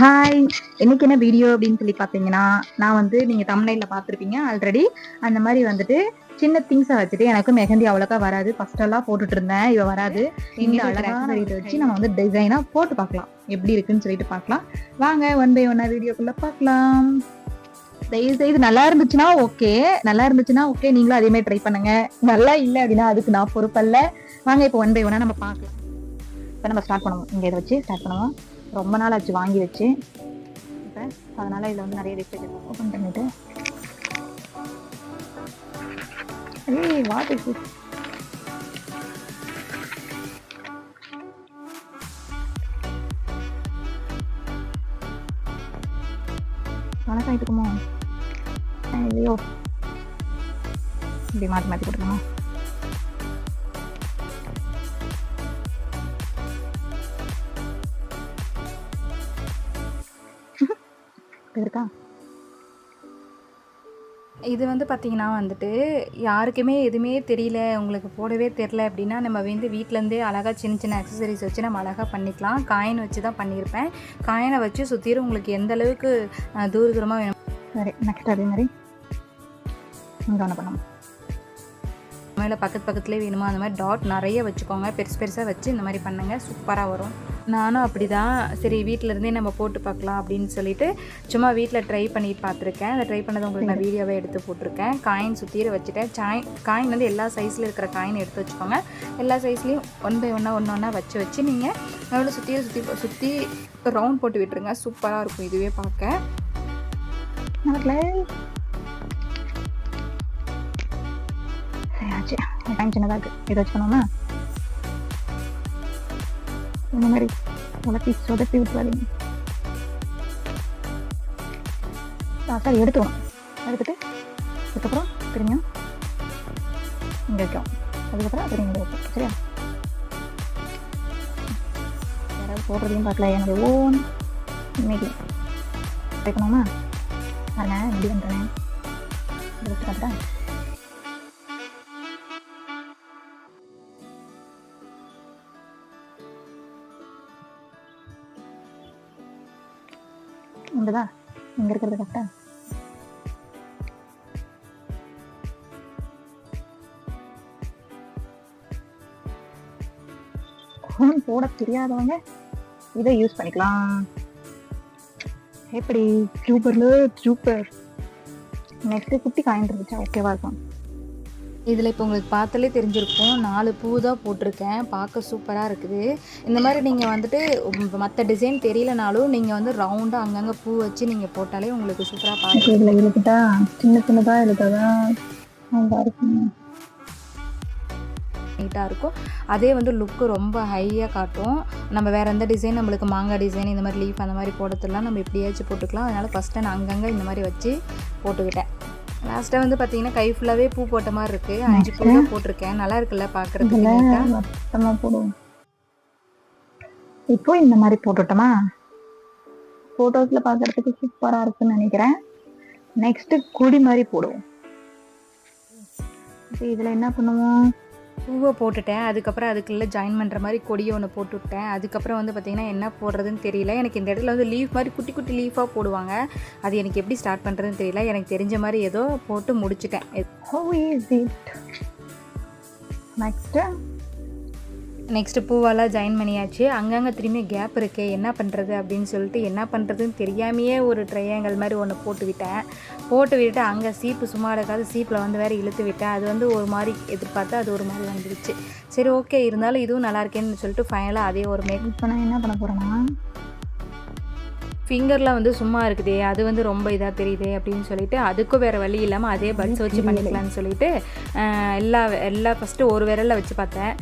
Hi இன்னைக்கு என்ன video அப்படின்னு சொல்லி பார்த்தீங்கன்னா நான் வந்து நீங்கள் தமிழ்நில பார்த்துருப்பீங்க ஆல்ரெடி அந்த மாதிரி வந்துட்டு சின்ன திங்ஸை வச்சுட்டு எனக்கு மெஹந்தி அவ்வளோக்கா வராது. ஃபர்ஸ்ட் எல்லாம் போட்டுட்டு இருந்தேன். இவ வராது. இந்த அழகான இதை வச்சு நம்ம வந்து டிசைனாக போட்டு பார்க்கலாம். எப்படி இருக்குன்னு சொல்லிட்டு பார்க்கலாம். வாங்க ஒன் பை ஒன்னா வீடியோக்குள்ள பார்க்கலாம். தயவு செய்து நல்லா இருந்துச்சுன்னா ஓகே நல்லா இருந்துச்சுன்னா ஓகே நீங்களும் அதே மாதிரி ட்ரை பண்ணுங்க. நல்லா இல்லை அப்படின்னா அதுக்கு நான் பொறுப்பல்ல. வாங்க இப்போ ஒன் பை ஒன்னா நம்ம பார்க்கலாம். இப்போ நம்ம ஸ்டார்ட் பண்ணுவோம். இங்கே இதை வச்சு ஸ்டார்ட் பண்ணுவோம். ரொம்ப நாள் ஆச்சு வாங்கி வச்சு இப்போ அதனால் இதில் வந்து நிறைய வேஸ்டேஜ் ஓப்பன் பண்ணிட்டு. ஏய் வாட் வணக்கம் இருக்குமோ ஐயோ இப்படி மாற்றி மாற்றி கொடுக்கணுமா இருக்கா? இது வந்து பார்த்திங்கன்னா வந்துட்டு யாருக்குமே எதுவுமே தெரியல உங்களுக்கு போடவே தெரில அப்படின்னா நம்ம வந்து வீட்டிலேருந்தே அழகாக சின்ன சின்ன அக்சசரிஸ் வச்சு நம்ம அழகாக பண்ணிக்கலாம். காயின் வச்சு தான் பண்ணியிருப்பேன். காயினை வச்சு சுற்றிலும் உங்களுக்கு எந்த அளவுக்கு தூரமாக வேணும். சரி நெக்ஸ்ட் அதே மாதிரி. ஒன்று பண்ணணும். மேலே பக்கத்து பக்கத்துலேயே வேணுமா? அந்த மாதிரி டாட் நிறைய வச்சுக்கோங்க. பெருசு பெருசாக வச்சு இந்த மாதிரி பண்ணுங்கள் சூப்பராக வரும். நானும் அப்படி தான் சரி வீட்டில் இருந்தே நம்ம போட்டு பார்க்கலாம் அப்படின்னு சொல்லிட்டு சும்மா வீட்டில் ட்ரை பண்ணி பார்த்துருக்கேன். அதை ட்ரை பண்ணதை உங்களுக்கு நான் வீடியோவே எடுத்து போட்டிருக்கேன். காயின் சுற்றிர வச்சுட்டேன். சாய் காயின் வந்து எல்லா சைஸில் இருக்கிற காயின் எடுத்து வச்சுக்கோங்க. எல்லா சைஸ்லேயும் ஒன் பை ஒன்னாக ஒன்று ஒன்றா வச்சு வச்சு நீங்கள் நடுவில் சுற்றி சுற்றி சுற்றி ரவுண்ட் போட்டு விட்டுருங்க. சூப்பராக இருக்கும் இதுவே பார்க்க. சின்னதாக இருக்கு. இதை வச்சுக்கணுமா இந்த மாதிரி உலப்பி சொதப்பி விட்டுறாதீங்க. சாரி எடுத்துக்கணும். எடுத்துட்டு அதுக்கப்புறம் திரும்பியும் இங்கே வைக்கும் அதுக்கப்புறம் திரும்பி இங்கே வைக்கும் சரியா? யாராவது போடுறதையும் பார்க்கல. என்னுடைய ஓன் இன்னைக்கு வைக்கணுமா? அதனால் எப்படி பண்ணுறேன் எடுத்து வச்சு இங்கதா இங்க இருக்கிறது கரெக்டா கோன் போட தெரியாதவங்க இதை யூஸ் பண்ணிக்கலாம். எப்படி? சூப்பர்ல சூப்பர் நெக்ஸ்ட் குட்டி காயின் இருந்துச்சா? ஓகேவா இருக்கும். இதில் இப்போ உங்களுக்கு பார்த்தாலே தெரிஞ்சிருக்கும். நாலு பூ தான் போட்டிருக்கேன். பார்க்க சூப்பராக இருக்குது. இந்த மாதிரி நீங்கள் வந்துட்டு மற்ற டிசைன் தெரியலனாலும் நீங்கள் வந்து ரவுண்டாக அங்கங்கே பூ வச்சு நீங்கள் போட்டாலே உங்களுக்கு சூப்பராக பார்க்க இதில் இழுத்துட்டா? சின்ன சின்னதாக இழுத்தாதான் நல்லா நீட்டாக இருக்கும். அதே வந்து லுக்கு ரொம்ப ஹையாக காட்டும். நம்ம வேறு எந்த டிசைன் நம்மளுக்கு மாங்காய் டிசைன் இந்த மாதிரி லீஃப் அந்த மாதிரி போடுறதுலாம் நம்ம எப்படியாச்சும் போட்டுக்கலாம். அதனால் ஃபஸ்ட்டு நான் அங்கங்கே இந்த மாதிரி வச்சு போட்டுக்கிட்டேன். லாஸ்ட்டாக வந்து பார்த்தீங்கன்னா கை ஃபுல்லாகவே பூ போட்ட மாதிரி இருக்குது அஞ்சு பூ தான் போட்டிருக்கேன். நல்லா இருக்குல்ல பார்க்குறதுக்கு போடுவோம். இப்போ இந்த மாதிரி போட்டுட்டோமா? ஃபோட்டோஸில் பார்க்கறதுக்கு சூப்பராக இருக்குன்னு நினைக்கிறேன். நெக்ஸ்ட் கொடி மாதிரி போடுவோம். இதில் என்ன பண்ணுவோம்? பூவை போட்டுட்டேன். அதுக்கப்புறம் அதுக்குள்ளே ஜாயின் பண்ணுற மாதிரி கொடியை ஒன்று போட்டு விட்டேன் அதுக்கப்புறம் வந்து பார்த்திங்கன்னா என்ன போடுறதுன்னு தெரியல. எனக்கு இந்த இடத்துல வந்து லீஃப் மாதிரி குட்டி குட்டி லீஃபாக போடுவாங்க. அது எனக்கு எப்படி ஸ்டார்ட் பண்ணுறதுன்னு தெரியல. எனக்கு தெரிஞ்ச மாதிரி ஏதோ போட்டு முடிச்சிட்டேன். நெக்ஸ்ட்டு நெக்ஸ்ட்டு பூவெல்லாம் ஜாயின் பண்ணியாச்சு. அங்கங்கே திரும்பி கேப் இருக்கே என்ன பண்ணுறது அப்படின்னு சொல்லிட்டு என்ன பண்ணுறதுன்னு தெரியாமையே ஒரு ட்ரையாங்கல் மாதிரி ஒன்று போட்டு விட்டேன். போட்டு விட்டுட்டு அங்கே சீப்பு சும்மா இருக்காது சீப்பில் வந்து வேறு இழுத்து விட்டேன். அது வந்து ஒரு மாதிரி எதிர்பார்த்து அது ஒரு மாதிரி வந்துடுச்சு சரி ஓகே இருந்தாலும் இதுவும் நல்லா இருக்கேன்னு சொல்லிட்டு ஃபைனலாக அதே ஒரு மேக் இப்போ நான் என்ன பண்ண போகிறேன்னா ஃபிங்கரில் வந்து சும்மா இருக்குதே அது வந்து ரொம்ப இதாக தெரியுதே அப்படின்னு சொல்லிட்டு அதுக்கும் வேறு வழி இல்லாமல் அதே பட்ஸ் வச்சு பண்ணிக்கலாம்னு சொல்லிட்டு எல்லா எல்லா ஃபஸ்ட்டு ஒரு விரலில் வச்சு பார்த்தேன்.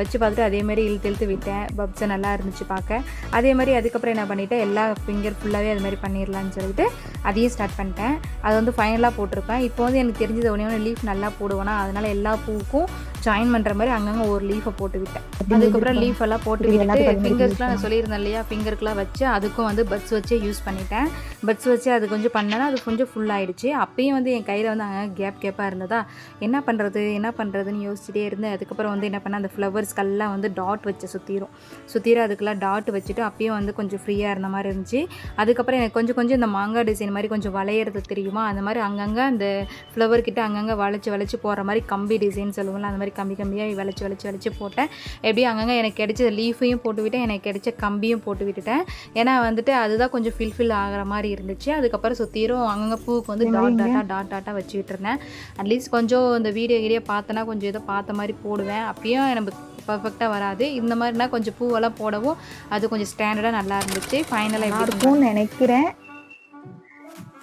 வச்சு பார்த்துட்டு அதே மாதிரி இழுத்து இழுத்து விட்டேன். பப்ஸை நல்லா இருந்துச்சு பார்க்க. அதே மாதிரி அதுக்கப்புறம் என்ன பண்ணிட்டேன் எல்லா ஃபிங்கர் ஃபுல்லாகவே அது மாதிரி பண்ணிடலான்னு சொல்லிட்டு அதையும் ஸ்டார்ட் பண்ணிட்டேன். அது வந்து ஃபைனலாக போட்டிருப்பேன். இப்போ வந்து எனக்கு தெரிஞ்சது ஒன்றே ஒன்று லீஃப் நல்லா போடுவேனா அதனால் எல்லா பூவுக்கும் ஜாயின் பண்ணுற மாதிரி அங்கங்கே ஒரு லீஃபை போட்டு விட்டேன். அதுக்கப்புறம் லீஃப் எல்லாம் போட்டு விட்டுட்டு ஃபிங்கர்ஸ்லாம் நான் சொல்லியிருந்தேன் இல்லையா ஃபிங்கருக்குலாம் வச்சு அதுக்கும் வந்து பட்ஸ் வச்சே யூஸ் பண்ணிட்டேன். பட்ஸ் வச்சு அது கொஞ்சம் பண்ணேன்னா அது கொஞ்சம் ஃபுல்லாகிடுச்சு அப்பயும் வந்து என் கையில் வந்து அங்கே கேப் கேப்பாக இருந்ததா? என்ன பண்ணுறது என்ன பண்ணுறதுன்னு யோசிச்சுட்டே இருந்தேன். அதுக்கப்புறம் வந்து என்ன பண்ணேன்? அந்த ஃப்ளவர்ஸ்க்கெல்லாம் வந்து டாட் வச்சு சுற்றிரும் சுற்றிரும் அதுக்கெல்லாம் டாட் வச்சுட்டு அப்பயும் வந்து கொஞ்சம் ஃப்ரீயாக இருந்த மாதிரி இருந்துச்சு. அதுக்கப்புறம் எனக்கு கொஞ்சம் கொஞ்சம் இந்த மாங்காய் டிசைன் மாதிரி கொஞ்சம் வளையிறது தெரியுமா? அந்த மாதிரி அங்கங்கே அந்த ஃப்ளவர் கிட்ட அங்கங்கே வளைச்சி வளைச்சி போகிற மாதிரி கம்பி டிசைன் சொல்லுவோம்ல அந்த மாதிரி கம்பி கம்பியாக வளைச்சி வளைச்சி வளைச்சி போட்டேன். எப்படியும் அங்கங்கே எனக்கு கிடைச்ச லீஃபையும் போட்டு விட்டேன். எனக்கு கிடைச்ச கம்பியும் போட்டு விட்டுட்டேன். ஏன்னா வந்துட்டு அதுதான் கொஞ்சம் ஃபில்ஃபில் ஆகிற மாதிரி இருந்துச்சு. அதுக்கப்புறம் சுற்றிரும் அங்கங்கே பூவுக்கு வந்து டாட் டாட்டா டாட் டாட்டா வச்சு விட்டுருந்தேன் அட்லீஸ்ட் கொஞ்சம் இந்த வீடியோ கீடியோ பார்த்தேன்னா கொஞ்சம் ஏதோ பார்த்த மாதிரி போடுவேன். அப்பயும் எனக்கு பர்ஃபெக்டாக வராது. இந்த மாதிரினா கொஞ்சம் பூவெல்லாம் போடவும் அது கொஞ்சம் ஸ்டாண்டர்டாக நல்லா இருந்துச்சு. ஃபைனலாக? இருக்கும்னு நினைக்கிறேன்.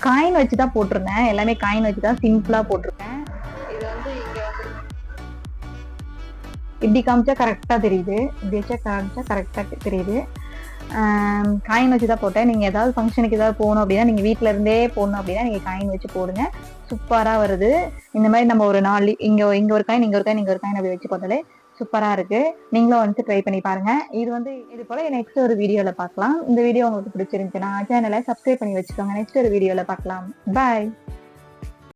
காயின் வச்சு தான் போட்டிருந்தேன். எல்லாமே காயின் வச்சு தான் சிம்பிளா போட்டிருக்கேன். இது வந்து இங்க வந்து இப்படி காமிச்சா கரெக்டா தெரியுது. இப்படி வச்சா காமிச்சா கரெக்டா தெரியுது. காயின் வச்சு தான் போட்டேன். நீங்க ஏதாவது ஃபங்க்ஷனுக்கு ஏதாவது போகணும் அப்படின்னா நீங்க வீட்ல இருந்தே போகணும் அப்படின்னா நீங்க காயின் வச்சு போடுங்க. சூப்பரா வருது. இந்த மாதிரி நம்ம ஒரு நாலு இங்க இங்க ஒரு காயின் இங்க ஒரு காயின் இங்க ஒரு காயின் அப்படி வச்சு போட்டாலே சூப்பரா இருக்கு. நீங்களும் வந்து ட்ரை பண்ணி பாருங்க. இது வந்து இது போல நெக்ஸ்ட் ஒரு வீடியோல பார்க்கலாம். இந்த வீடியோ உங்களுக்கு பிடிச்சிருந்துச்சுன்னா சேனலை சப்ஸ்கிரைப் பண்ணி வச்சுக்கோங்க. நெக்ஸ்ட் ஒரு வீடியோல பார்க்கலாம். பாய்